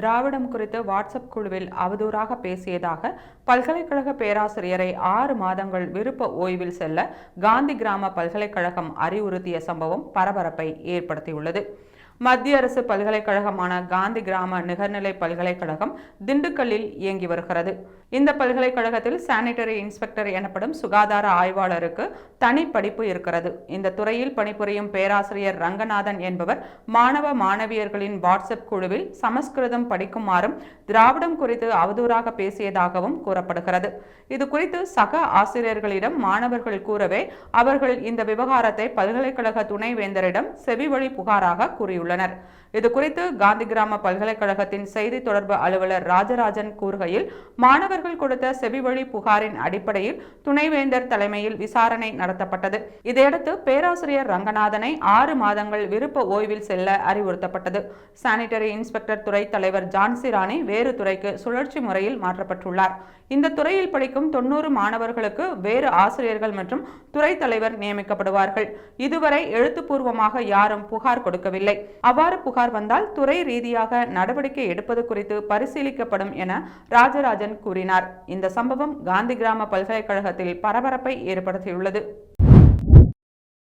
திராவிடம் குறித்து வாட்ஸ்அப் குழுவில் அவதூறாக பேசியதாக பல்கலைக்கழக பேராசிரியரை ஆறு மாதங்கள் விருப்ப ஓய்வில் செல்ல காந்தி கிராம பல்கலைக்கழகம் அறிவுறுத்திய சம்பவம் பரபரப்பை ஏற்படுத்தியுள்ளது. மத்திய அரசு பல்கலைக்கழகமான காந்தி கிராம நிகர்நிலை பல்கலைக்கழகம் திண்டுக்கல்லில் இயங்கி வருகிறது. இந்த பல்கலைக்கழகத்தில் சானிட்டரி இன்ஸ்பெக்டர் எனப்படும் சுகாதார ஆய்வாளருக்கு தனி படிப்பு இருக்கிறது. இந்த துறையில் பணிபுரியும் பேராசிரியர் ரங்கநாதன் என்பவர் மாணவ மாணவியர்களின் வாட்ஸ்அப் குழுவில் சமஸ்கிருதம் படிக்குமாறும் திராவிடம் குறித்து அவதூறாக பேசியதாகவும் கூறப்படுகிறது. இது குறித்து சக ஆசிரியர்களிடம் மாணவர்கள் கூறவே அவர்கள் இந்த விவகாரத்தை பல்கலைக்கழக துணைவேந்தரிடம் செவிவழி புகாராக கூறியுள்ளனர். இது இதுகுறித்து காந்தி கிராம பல்கலைக்கழகத்தின் செய்தி தொடர்பு அலுவலர் ராஜராஜன் கூறுகையில் மாணவர்கள் கொடுத்த செவிவழி புகாரின் அடிப்படையில் துணைவேந்தர் தலைமையில் விசாரணை நடத்தப்பட்டது. இதையடுத்து பேராசிரியர் ரங்கநாதனை ஆறு மாதங்கள் விருப்ப ஓய்வில் செல்ல அறிவுறுத்தப்பட்டது. சானிட்டரி இன்ஸ்பெக்டர் துறை தலைவர் ஜான்சி ராணி வேறு துறைக்கு சுழற்சி முறையில் மாற்றப்பட்டுள்ளார். இந்த துறையில் படிக்கும் தொன்னூறு மாணவர்களுக்கு வேறு ஆசிரியர்கள் மற்றும் துறை தலைவர் நியமிக்கப்படுவார்கள். இதுவரை எழுத்துப்பூர்வமாக யாரும் புகார் கொடுக்கவில்லை. அவ்வாறு புகார் வந்தால் துறை ரீதியாக நடவடிக்கை எடுப்பது குறித்து பரிசீலிக்கப்படும் என ராஜராஜன் கூறினார். இந்த சம்பவம் காந்தி கிராம பல்கலைக்கழகத்தில் பரபரப்பை ஏற்படுத்தியுள்ளது.